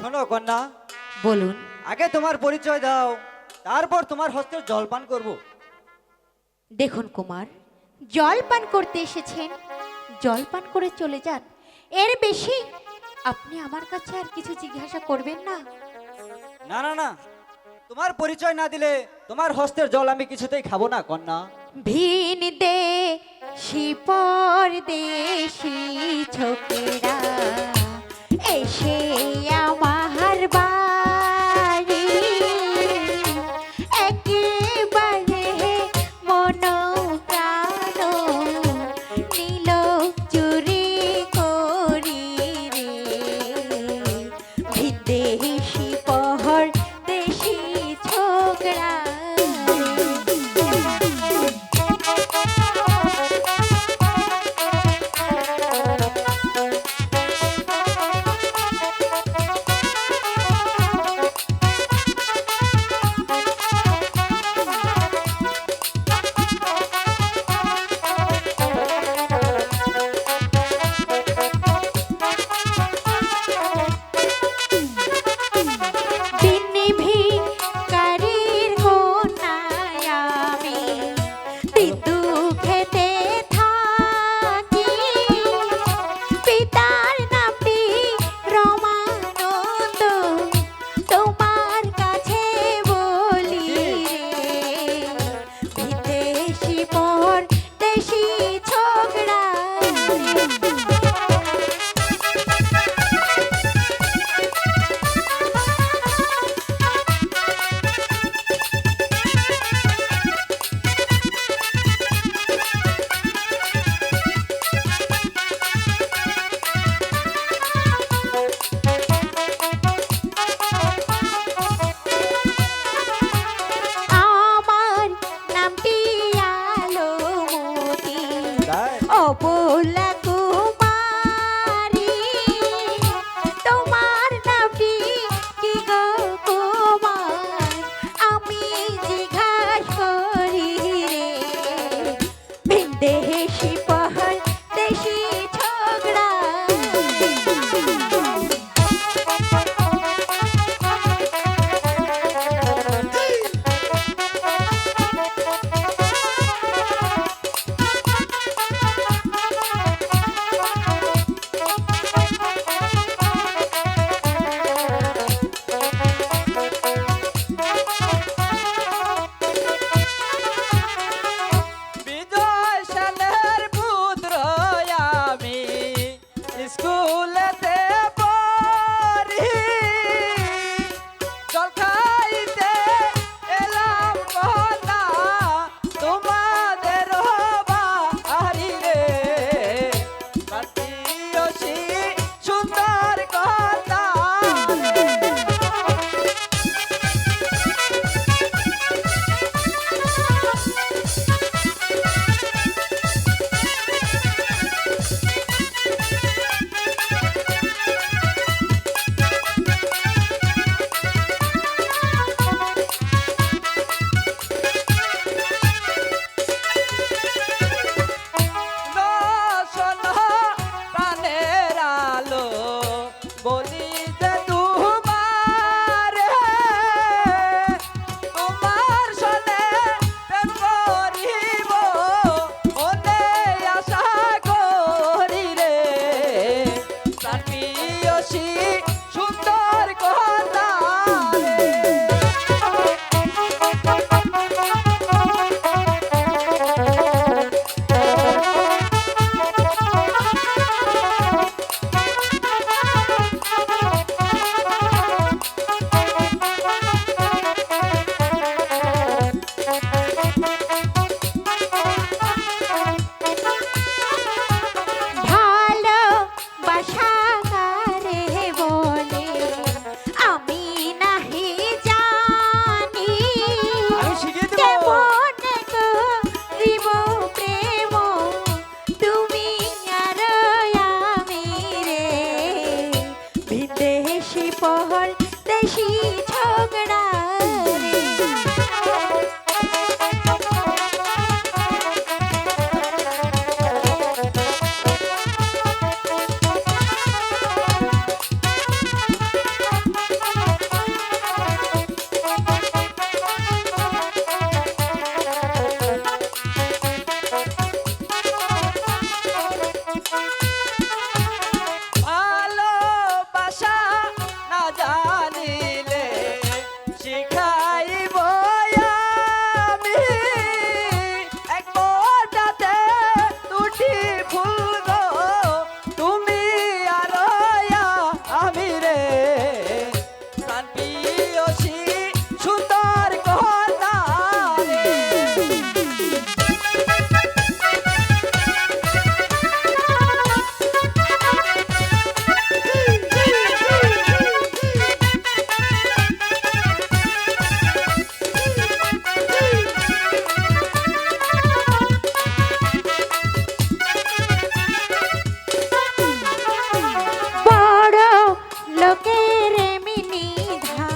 শোনো কন্যা। বলুন। আগে তোমার পরিচয় দাও তারপর তোমার হস্তের জলপান করব। দেখুন কুমার জল পান করতে এসেছেন জল পান করে চলে যান। এর বেশি আপনি আমার কাছে আর কিছু জিজ্ঞাসা করবেন না। না না না তোমার পরিচয় না দিলে তোমার হস্তের জল আমি কিছুতেই খাব না কন্যা। ভিন দে শিপর দেশি ছোকেরা এসে beba. দেশি রেমিনী ধা